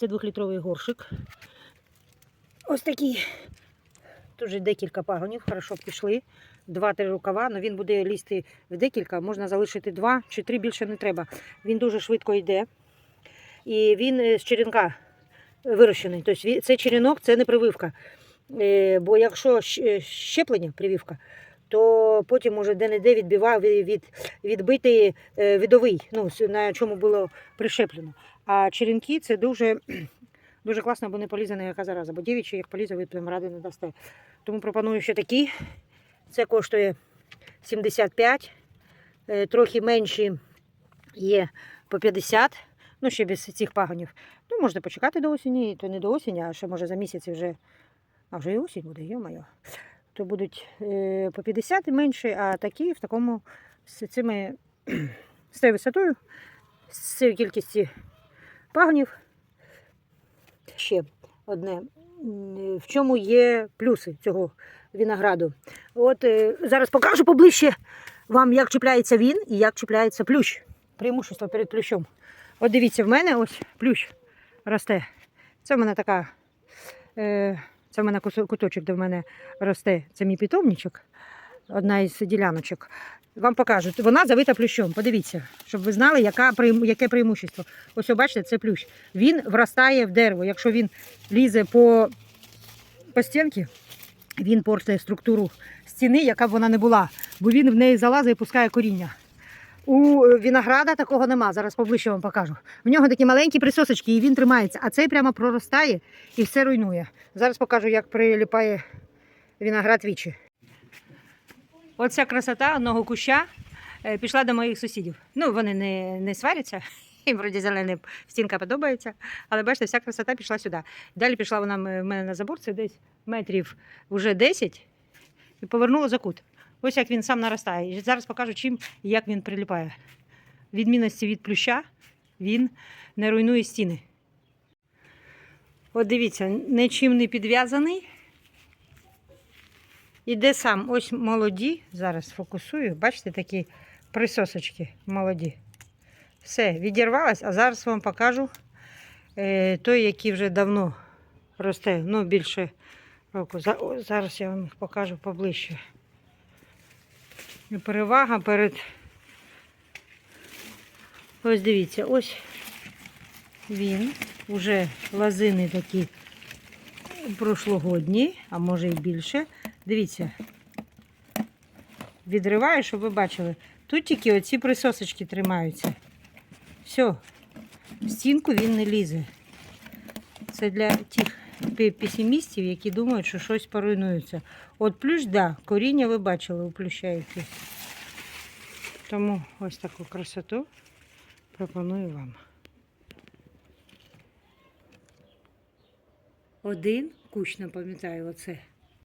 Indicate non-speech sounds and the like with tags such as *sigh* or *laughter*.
Це двохлітровий горшик. Ось такий. Тут же декілька пагонів, хорошо пішли. Два-три рукава, але він буде лізти в декілька, можна залишити два чи три, більше не треба. Він дуже швидко йде. І він е, з черенка вирощений. Тобто це черенок, це не прививка. Е, Бо якщо е, щеплення, прививка, то потім може де-не-де відбивав від, від, відбитий е, відовий, ну, на чому було прищеплено. А черенки це дуже, *clears throat* дуже класно, бо не полізе яка зараза. Бо дівчі, як полізе, ви прям ради не дасте. Тому пропоную ще такі. Це коштує 75, е, трохи менші є по 50, ну ще без цих пагонів. Ну, можете почекати до осені, то не до осені, а ще може за місяць вже, а вже і осінь буде, йо-моє. То будуть е, по 50 і менше, а такі в такому з цими з цією висотою, з цією кількістю пагонів. Ще одне. В чому є плюси цього винограду? От е, зараз покажу поближче вам, як чіпляється він і як чіпляється плющ. Преимущество перед плющом. От дивіться, в мене ось плющ росте. Це в мене така. Е, це в мене куточок, де в мене росте. Це мій питомничок, одна із діляночок. Вам покажу. Вона завита плющом. Подивіться, щоб ви знали, яка, яке преимущество. Ось, бачите, це плющ. Він вростає в дерево. Якщо він лізе по, по стінці, він портує структуру стіни, яка б вона не була, бо він в неї залазить і пускає коріння. У е, винограда такого нема. Зараз поближче вам покажу. В нього такі маленькі присосочки, і він тримається, а цей прямо проростає і все руйнує. Зараз покажу, як приліпає виноград вічі. Оця красота одного куща е, пішла до моїх сусідів. Ну, вони не, не сваряться. *laughs* Їм вроді зелена стінка подобається, але бачите, вся красота пішла сюди. Далі пішла вона в мене на забор, це десь метрів вже 10, і повернула за кут. Ось як він сам наростає. І зараз покажу, чим і як він приліпає. Відмінності від плюща він не руйнує стіни. От дивіться, нічим не підв'язаний. Іде сам. Ось молоді. Зараз фокусую. Бачите, такі присосочки молоді. Все, відірвалась, а зараз вам покажу е, той, який вже давно росте, ну більше року. Зараз я вам їх покажу поближче. І перевага перед. Ось дивіться, ось він. Уже лозини такі прошлогодні, а може і більше. Дивіться. Відриваю, щоб ви бачили. Тут тільки оці присосочки тримаються. Все. В стінку він не лізе. Це для тих песимістів, які думають, що щось поруйнується. От плющ, да, коріння ви бачили у плюща які. Тому ось таку красоту пропоную вам. Один кущ, напам'ятаю, оце